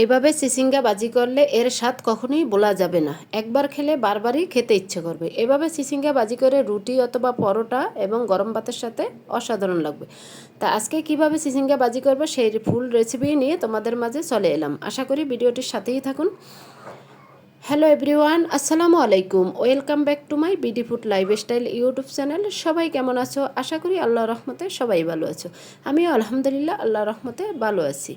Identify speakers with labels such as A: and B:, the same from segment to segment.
A: এইভাবে চিচিঙ্গা বাজি করলে এর স্বাদ কখনোই বলা যাবে না। একবার খেলে বারবারই খেতে ইচ্ছে করবে। এভাবে চিচিঙ্গা বাজি করে রুটি অথবা পরোটা এবং গরম ভাতের সাথে অসাধারণ লাগবে। তা আজকে কীভাবে চিচিঙ্গা বাজি করবে সেই ফুল রেসিপি নিয়ে তোমাদের মাঝে চলে এলাম। আশা করি ভিডিওটির সাথেই থাকুন। হ্যালো এভরিওয়ান, আসসালামু আলাইকুম। Welcome back to my BD food lifestyle YouTube channel. সবাই কেমন আছো? আশা করি আল্লাহ রহমতে সবাই ভালো আছো। আমিও আলহামদুলিল্লাহ আল্লাহ রহমতে ভালো আছি।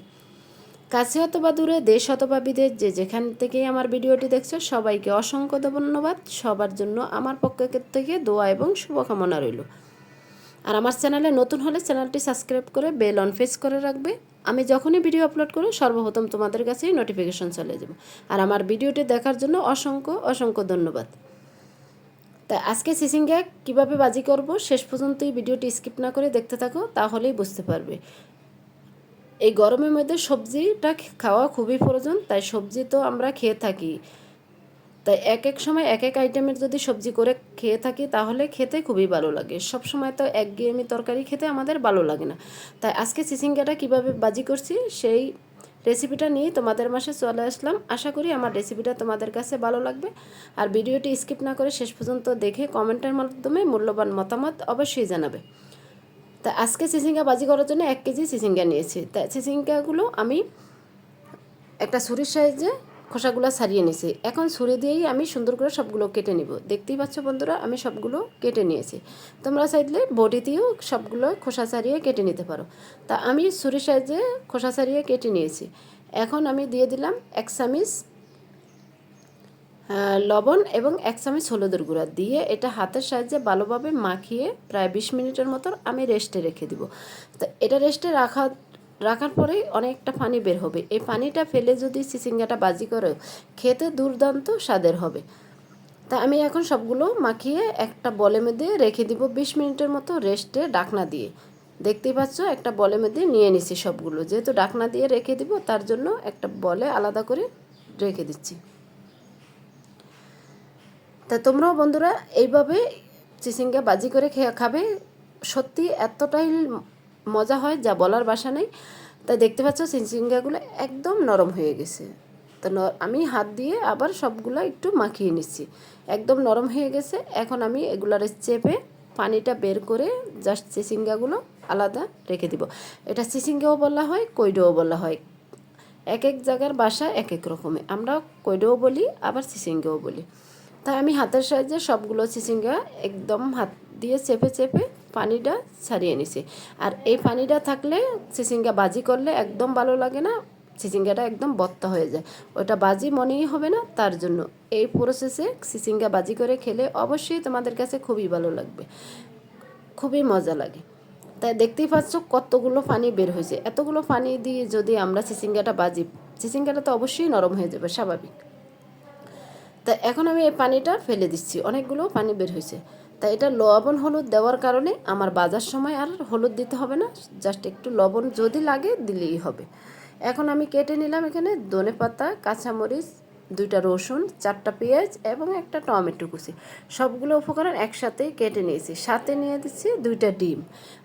A: কাছে অথবা দূরে, দেশ অথবা বিদেশ, যে যেখান থেকেই আমার ভিডিওটি দেখছ, সবাইকে অসংখ্য ধন্যবাদ। সবার জন্য আমার পক্ষ থেকে দোয়া এবং শুভকামনা রইল। আর আমার চ্যানেলে নতুন হলে চ্যানেলটি সাবস্ক্রাইব করে বেল অন ফেস করে রাখবে। আমি যখনই ভিডিও আপলোড করব, সর্বপ্রথম তোমাদের কাছেই নোটিফিকেশন চলে যাবে। আর আমার ভিডিওটি দেখার জন্য অসংখ্য অসংখ্য ধন্যবাদ। তা আজকে সিসিঙ্গা কীভাবে বাজি করব, শেষ পর্যন্ত এই ভিডিওটি স্কিপ না করে দেখতে থাকো, তাহলেই বুঝতে পারবে। এই গরমের মধ্যে সবজিটা খাওয়া খুবই প্রয়োজন, তাই সবজি তো আমরা খেয়ে থাকি। তাই এক এক সময় এক এক আইটেমের যদি সবজি করে খেয়ে থাকি, তাহলে খেতে খুবই ভালো লাগে। সব সময় তো একঘেয়েমি তরকারি খেতে আমাদের ভালো লাগে না। তাই আজকে চিচিঙ্গাটা কীভাবে বাজি করছি, সেই রেসিপিটা নিয়ে তোমাদের মাসে চলে আসলাম। আশা করি আমার রেসিপিটা তোমাদের কাছে ভালো লাগবে। আর ভিডিওটি স্কিপ না করে শেষ পর্যন্ত দেখে কমেন্টের মাধ্যমে মূল্যবান মতামত অবশ্যই জানাবে। তা আজকে চিচিঙ্গা বাজি করার জন্য এক কেজি চিচিঙ্গা নিয়েছি। তা চিচিঙ্গাগুলো আমি একটা ছুরির সাহায্যে খোসাগুলো ছাড়িয়ে নিয়েছি। এখন ছুরি দিয়েই আমি সুন্দর করে সবগুলো কেটে নিব। দেখতেই পাচ্ছ বন্ধুরা, আমি সবগুলো কেটে নিয়েছি। তোমরা চাইলে বডি দিয়েও সবগুলো খোসা ছাড়িয়ে কেটে নিতে পারো। তা আমি ছুরির সাহায্যে খোসা ছাড়িয়ে কেটে নিয়েছি। এখন আমি দিয়ে দিলাম এক চামিচ লবণ এবং এক চামচ হলুদের গুঁড়া দিয়ে এটা হাতের সাহায্যে ভালোভাবে মাখিয়ে প্রায় বিশ মিনিটের মতো আমি রেস্টে রেখে দিব। তো এটা রেস্টে রাখা, রাখার পরেই অনেকটা পানি বের হবে। এই পানিটা ফেলে যদি চিচিঙ্গাটা বাজি করে খেতে দুর্দান্ত স্বাদের হবে। তা আমি এখন সবগুলো মাখিয়ে একটা বলে মধ্যে রেখে দিব বিশ মিনিটের মতো রেস্টে ডাকনা দিয়ে। দেখতেই পাচ্ছ, একটা বলে মধ্যে নিয়ে নিছি সবগুলো। যেহেতু ডাকনা দিয়ে রেখে দিব, তার জন্য একটা বলে আলাদা করে রেখে দিচ্ছি। তা তোমরাও বন্ধুরা এইভাবে চিচিঙ্গা বাজি করে খেয়ে খাবে। সত্যি এতটাই মজা হয় যা বলার বাসা নেই। তা দেখতে পাচ্ছ চিচিঙ্গাগুলো একদম নরম হয়ে গেছে। তো আমি হাত দিয়ে আবার সবগুলো একটু মাখিয়ে নিচ্ছি। একদম নরম হয়ে গেছে। এখন আমি এগুলার চেপে পানিটা বের করে জাস্ট চিচিঙ্গাগুলো আলাদা রেখে দিব। এটা চিচিঙ্গাও বলা হয় কৈডোও বলা হয়। এক এক জায়গার বাসা এক এক রকমের আমরা কৈডোও বলি, আবার চিচিঙ্গাও বলি। তাই আমি হাতের সাহায্যে সবগুলো চিচিঙ্গা একদম হাত দিয়ে চেপে চেপে পানিটা ছাড়িয়ে নিছি। আর এই পানিটা থাকলে চিচিঙ্গা বাজি করলে একদম ভালো লাগে না, চিচিঙ্গাটা একদম বত্তা হয়ে যায়। ওটা বাজি মনেই হবে না, তার জন্য এই প্রসেসে চিচিঙ্গা বাজি করে খেলে অবশ্যই তোমাদের কাছে খুবই ভালো লাগবে, খুবই মজা লাগে। তাই দেখতেই পাচ্ছ কতগুলো পানি বের হয়েছে। এতগুলো পানি দিয়ে যদি আমরা চিচিঙ্গাটা বাজি, চিচিঙ্গাটা তো অবশ্যই নরম হয়ে যাবে, স্বাভাবিক। তা এখন আমি এই পানিটা ফেলে দিচ্ছি। অনেকগুলো পানি বের হয়েছে। তা এটা লবণ হলুদ দেওয়ার কারণে আমার বাজার সময় আর হলুদ দিতে হবে না। জাস্ট একটু লবণ যদি লাগে দিলেই হবে। এখন আমি কেটে নিলাম এখানে ধনে পাতা কাঁচামরিচ দুইটা রসুন, চারটা পেঁয়াজ এবং একটা টমেটো কুচি। সবগুলো উপকরণ একসাথে কেটে নিয়েছি। সাথে নিয়ে দিচ্ছি দুইটা ডিম।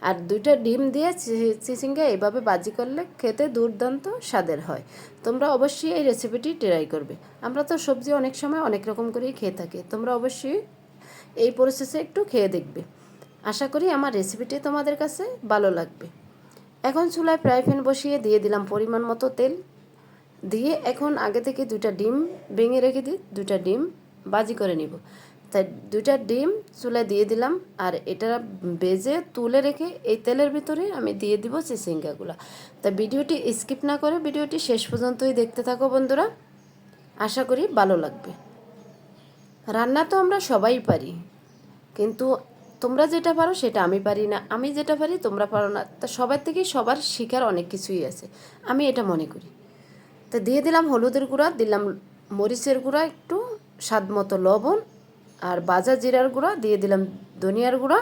A: আর দুইটা ডিম দিয়ে চিচিঙ্গা এইভাবে বাজি করলে খেতে দুর্দান্ত স্বাদের হয়। তোমরা অবশ্যই এই রেসিপিটি ট্রাই করবে। আমরা তো সবজি অনেক সময় অনেক রকম করেই খেয়ে থাকি। তোমরা অবশ্যই এই প্রসেসে একটু খেয়ে দেখবে। আশা করি আমার রেসিপিটি তোমাদের কাছে ভালো লাগবে। এখন চুলায় ফ্রাই প্যান বসিয়ে দিয়ে দিলাম পরিমাণ মতো তেল। দিয়ে এখন আগে থেকে দুইটা ডিম ভেঙে রেখে দিই দুইটা ডিম বাজি করে নিব। তাই দুইটা ডিম চুলায় দিয়ে দিলাম আর এটা বেজে তুলে রেখে এই তেলের ভিতরে আমি দিয়ে দিব চিচিঙ্গাগুলো তা ভিডিওটি স্কিপ না করে ভিডিওটি শেষ পর্যন্তই দেখতে থাকো বন্ধুরা। আশা করি ভালো লাগবে। রান্না তো আমরা সবাই পারি, কিন্তু তোমরা যেটা পারো সেটা আমি পারি না। আমি যেটা পারি তোমরা পারো না। তা সবার থেকে সবার শিকার অনেক কিছুই আছে। আমি এটা মনে করি। তো দিয়ে দিলাম হলুদের গুঁড়া, দিলাম মরিচের গুঁড়া একটু, স্বাদ মতো লবণ আর বাজা জিরার গুঁড়া, দিয়ে দিলাম ধনিয়ার গুঁড়া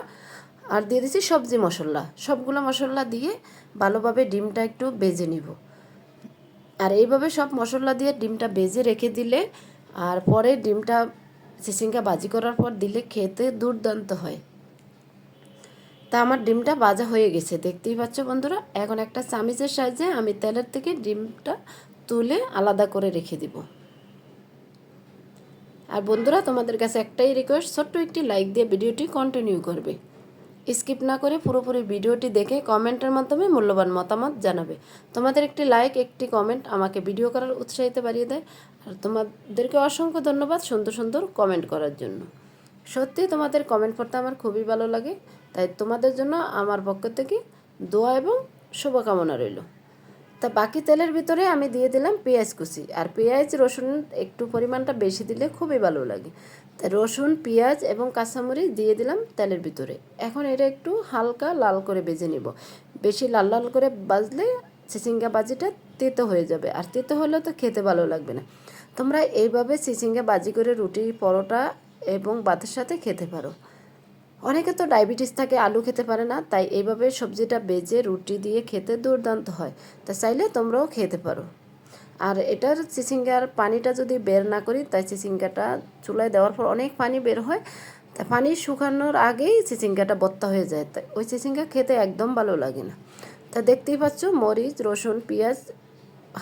A: আর দিয়ে দিচ্ছি সবজি মশলা। সবগুলো মশলা দিয়ে ভালোভাবে ডিমটা একটু বেজে নিব। আর এইভাবে সব মশলা দিয়ে ডিমটা বেজে রেখে দিলে আর পরে ডিমটা চিচিঙ্গা বাজি করার পর দিলে খেতে দুর্দান্ত হয়। তা আমার ডিমটা বাজা হয়ে গেছে। দেখতেই পাচ্ছ বন্ধুরা, এখন একটা চামিচের সাহায্যে আমি তেলের থেকে ডিমটা তুলে আলাদা করে রেখে দিব। আর বন্ধুরা, তোমাদের কাছে একটাই রিকোয়েস্ট ছোট্ট একটি লাইক দিয়ে ভিডিওটি কন্টিনিউ করবে। স্কিপ না করে পুরোপুরি ভিডিওটি দেখে কমেন্টের মাধ্যমে মূল্যবান মতামত জানাবে। তোমাদের একটি লাইক একটি কমেন্ট আমাকে ভিডিও করার উৎসাহিত বাড়িয়ে দেয়। আর তোমাদেরকে অসংখ্য ধন্যবাদ সুন্দর সুন্দর কমেন্ট করার জন্য। সত্যি, তোমাদের কমেন্ট পড়তে আমার খুবই ভালো লাগে। তাই তোমাদের জন্য আমার পক্ষ থেকে দোয়া এবং শুভকামনা রইল। তা বাকি তেলের ভিতরে আমি দিয়ে দিলাম পেঁয়াজ কুচি। আর পেঁয়াজ, রসুন একটু পরিমাণটা বেশি দিলে খুবই ভালো লাগে। তা রসুন, পেঁয়াজ এবং কাঁচামরিচ দিয়ে দিলাম তেলের ভিতরে। এখন এটা একটু হালকা লাল করে বেজে নিব। বেশি লাল লাল করে বাজলে চিচিঙ্গা বাজিটা তেতো হয়ে যাবে। আর তেতো হলে তো খেতে ভালো লাগবে না। তোমরা এইভাবে চিচিঙ্গা বাজি করে রুটি পরোটা এবং ভাতের সাথে খেতে পারো। অনেকে তো ডায়াবেটিস থাকে, আলু খেতে পারে না, তাই এইভাবে সবজিটা বেজে রুটি দিয়ে খেতে দুর্দান্ত হয়। তা চাইলে তোমরাও খেতে পারো। আর এটার চিচিঙ্গার পানিটা যদি বের না করি, তাই চিচিঙ্গাটা চুলায় দেওয়ার পর অনেক পানি বের হয়। তা পানি শুকানোর আগেই চিচিঙ্গাটা বত্তা হয়ে যায়, তাই ওই চিচিঙ্গা খেতে একদম ভালো লাগে না। তা দেখতেই পাচ্ছ, মরিচ, রসুন, পেঁয়াজ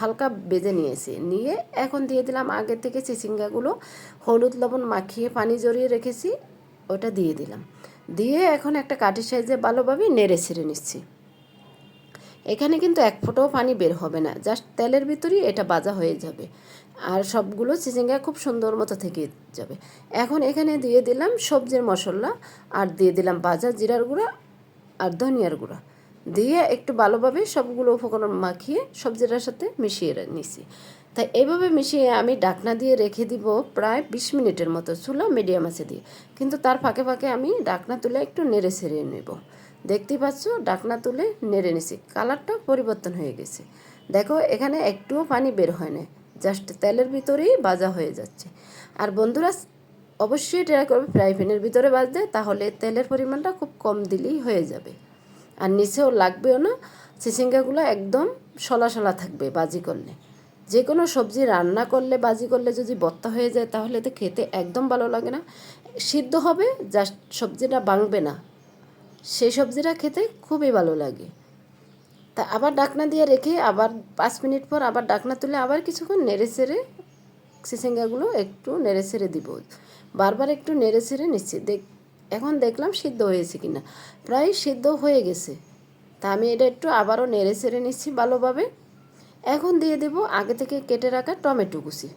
A: হালকা বেজে নিয়েছি। নিয়ে এখন দিয়ে দিলাম আগে থেকে চিচিঙ্গাগুলো হলুদ লবণ মাখিয়ে পানি জড়িয়ে রেখেছি, ওটা দিয়ে দিলাম। দিয়ে এখন একটা কাঠি সাইজে ভালোভাবে নেড়ে ছেড়ে নিচ্ছি। এখানে কিন্তু এক ফোঁটাও পানি বের হবে না, জাস্ট তেলের ভিতরেই এটা বাজা হয়ে যাবে। আর সবগুলো চিচিঙ্গা খুব সুন্দর মতো থেকে যাবে। এখন এখানে দিয়ে দিলাম সবজির মশলা আর দিয়ে দিলাম বাজা জিরার গুঁড়া আর ধনিয়ার গুঁড়া। দিয়ে একটু ভালোভাবে সবগুলো উপকরণ মাখিয়ে সবজিটার সাথে মিশিয়ে নিছি তাই এইভাবে মিশিয়ে আমি ডাকনা দিয়ে রেখে দিব প্রায় বিশ মিনিটের মতো, চুলা মিডিয়াম আছে দিয়ে। কিন্তু তার ফাঁকে ফাঁকে আমি ডাকনা তুলে একটু নেড়ে ছেড়ে নেব। দেখতেই পাচ্ছ, ডাকনা তুলে নেড়ে নিছি। কালারটা পরিবর্তন হয়ে গেছে। দেখো, এখানে একটুও পানি বের হয় না জাস্ট তেলের ভিতরেই বাজা হয়ে যাচ্ছে। আর বন্ধুরা, অবশ্যই ট্রাই করবে ফ্রাই প্যানের ভিতরে বাজতে তাহলে তেলের পরিমাণটা খুব কম দিলেই হয়ে যাবে। আর নিচেও লাগবেও না চিচিঙ্গাগুলো একদম সলা সলা থাকবে বাজি করলে। যে কোনো সবজি রান্না করলে, বাজি করলে যদি বত্তা হয়ে যায়, তাহলে তো খেতে একদম ভালো লাগে না। সিদ্ধ হবে, জাস্ট সবজিটা বাংবে না। সেই সবজিটা খেতে খুবই ভালো লাগে। তা আবার ডাকনা দিয়ে রেখে আবার পাঁচ মিনিট পর আবার ডাকনা তুলে আবার কিছুক্ষণ নেড়ে চেড়ে চিচিঙ্গাগুলো একটু নেড়ে ছেড়ে দিব। বারবার একটু নেড়ে ছেড়ে নিচ্ছি। দেখ, এখন দেখলাম সিদ্ধ হয়েছে কিনা। প্রায় সিদ্ধ হয়ে গেছে। তা আমি এটা একটু আবারও নেড়ে ছেড়ে নিচ্ছি ভালোভাবে। এখন দিয়ে দেব আগে থেকে কেটে রাখা টমেটো কুচি।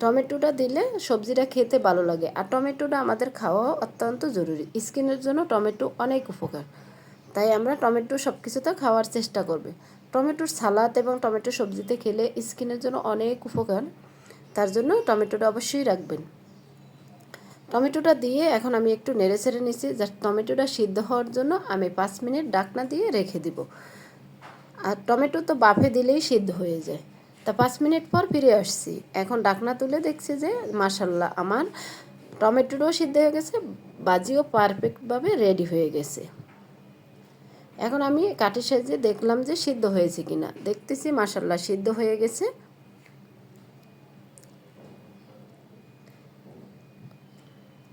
A: টমেটোটা দিলে সবজিটা খেতে ভালো লাগে। আর টমেটোটা আমাদের খাওয়া অত্যন্ত জরুরি। স্কিনের জন্য টমেটো অনেক উপকার। তাই আমরা টমেটো সব কিছুতে খাওয়ার চেষ্টা করবে। টমেটোর সালাদ এবং টমেটো সবজিতে খেলে স্কিনের জন্য অনেক উপকার। তার জন্য টমেটোটা অবশ্যই রাখবেন। টমেটোটা দিয়ে এখন আমি একটু নেড়ে ছেড়ে নিচ্ছি। জাস্ট টমেটোটা সিদ্ধ হওয়ার জন্য আমি পাঁচ মিনিট ডাকনা দিয়ে রেখে দিব। আর টমেটো তো বাফে দিলেই সিদ্ধ হয়ে যায়। তা পাঁচ মিনিট পর ফিরে আসছি। এখন ডাকনা তুলে দেখছি যে মাসাল্লাহ আমার টমেটোটাও সিদ্ধ হয়ে গেছে, বাজিও পারফেক্টভাবে রেডি হয়ে গেছে। এখন আমি কাঠি সাইজে দেখলাম যে সিদ্ধ হয়েছে কিনা। দেখতেছি মাসাল্লাহ সিদ্ধ হয়ে গেছে।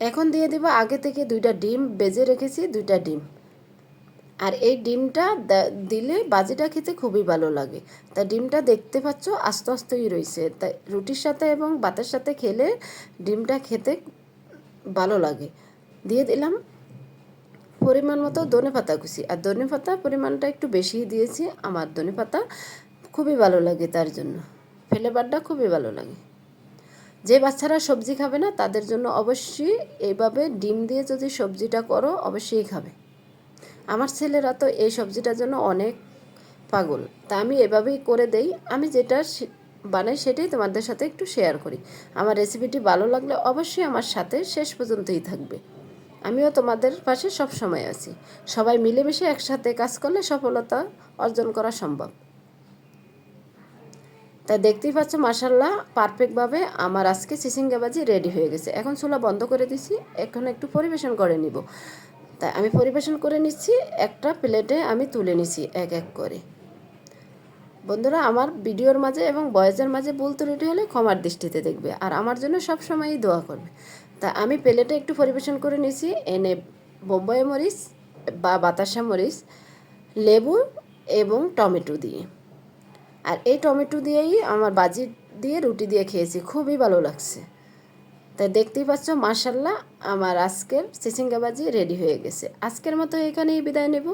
A: এখন দিয়ে দেবো আগে থেকে দুইটা ডিম, বেজে রেখেছি দুইটা ডিম। আর এই ডিমটা দিলে বাজিটা খেতে খুবই ভালো লাগে। তা ডিমটা দেখতে পাচ্ছ, আস্তে আস্তেই রয়েছে তাই রুটির সাথে এবং ভাতের সাথে খেলে ডিমটা খেতে ভালো লাগে। দিয়ে দিলাম পরিমাণ মতো ধনে পাতা কুচি। আর ধনে পাতা পরিমাণটা একটু বেশি দিয়েছি, আমার ধনে পাতা খুবই ভালো লাগে তার জন্য। ফ্লেভারটা খুবই ভালো লাগে। যে বাচ্চারা সবজি খাবে না, তাদের জন্য অবশ্যই এইভাবে ডিম দিয়ে যদি সবজিটা করো, অবশ্যই খাবে। আমার ছেলেরা তো এই সবজিটার জন্য অনেক পাগল। তা আমি এভাবেই করে দেই। আমি যেটা বানাই সেটাই তোমাদের সাথে একটু শেয়ার করি। আমার রেসিপিটি ভালো লাগলে অবশ্যই আমার সাথে শেষ পর্যন্তই থাকবে। আমিও তোমাদের পাশে সব সময় আছি। সবাই মিলেমিশে একসাথে কাজ করলে সফলতা অর্জন করা সম্ভব। তাই দেখতেই পাচ্ছ মাসাল্লাহ পারফেক্টভাবে আমার আজকে চিচিঙ্গাবাজি রেডি হয়ে গেছে। এখন চুলা বন্ধ করে দিছি। এখন একটু পরিবেশন করে নিব। তাই আমি পরিবেশন করে নিচ্ছি, একটা প্লেটে আমি তুলে নিচ্ছি এক এক করে। বন্ধুরা, আমার ভিডিওর মাঝে এবং বয়েজের মাঝে ভুল ত্রুটি হলে ক্ষমার দৃষ্টিতে দেখবে আর আমার জন্য সব সময়ই দোয়া করবে। তা আমি প্লেটে একটু পরিবেশন করে নিয়েছি এনে বোম্বাই মরিচ বা বাতাসা মরিচ, লেবু এবং টমেটো দিয়ে। আর এই টমেটো দিয়েই আমার বাজি দিয়ে রুটি দিয়ে খেয়েছি, খুবই ভালো লাগছে। তাই দেখতেই পাচ্ছ মার্শাল্লাহ আমার আজকের চিচিঙ্গা বাজি রেডি হয়ে গেছে। আজকের মতো এখানেই বিদায় নেব।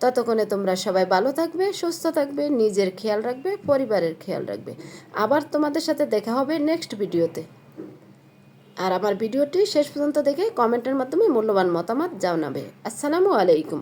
A: ততক্ষণে তোমরা সবাই ভালো থাকবে, সুস্থ থাকবে, নিজের খেয়াল রাখবে, পরিবারের খেয়াল রাখবে। আবার তোমাদের সাথে দেখা হবে নেক্সট ভিডিওতে। আর আমার ভিডিওটি শেষ পর্যন্ত দেখে কমেন্টের মাধ্যমে মূল্যবান মতামত জানাবে। আসসালামু আলাইকুম।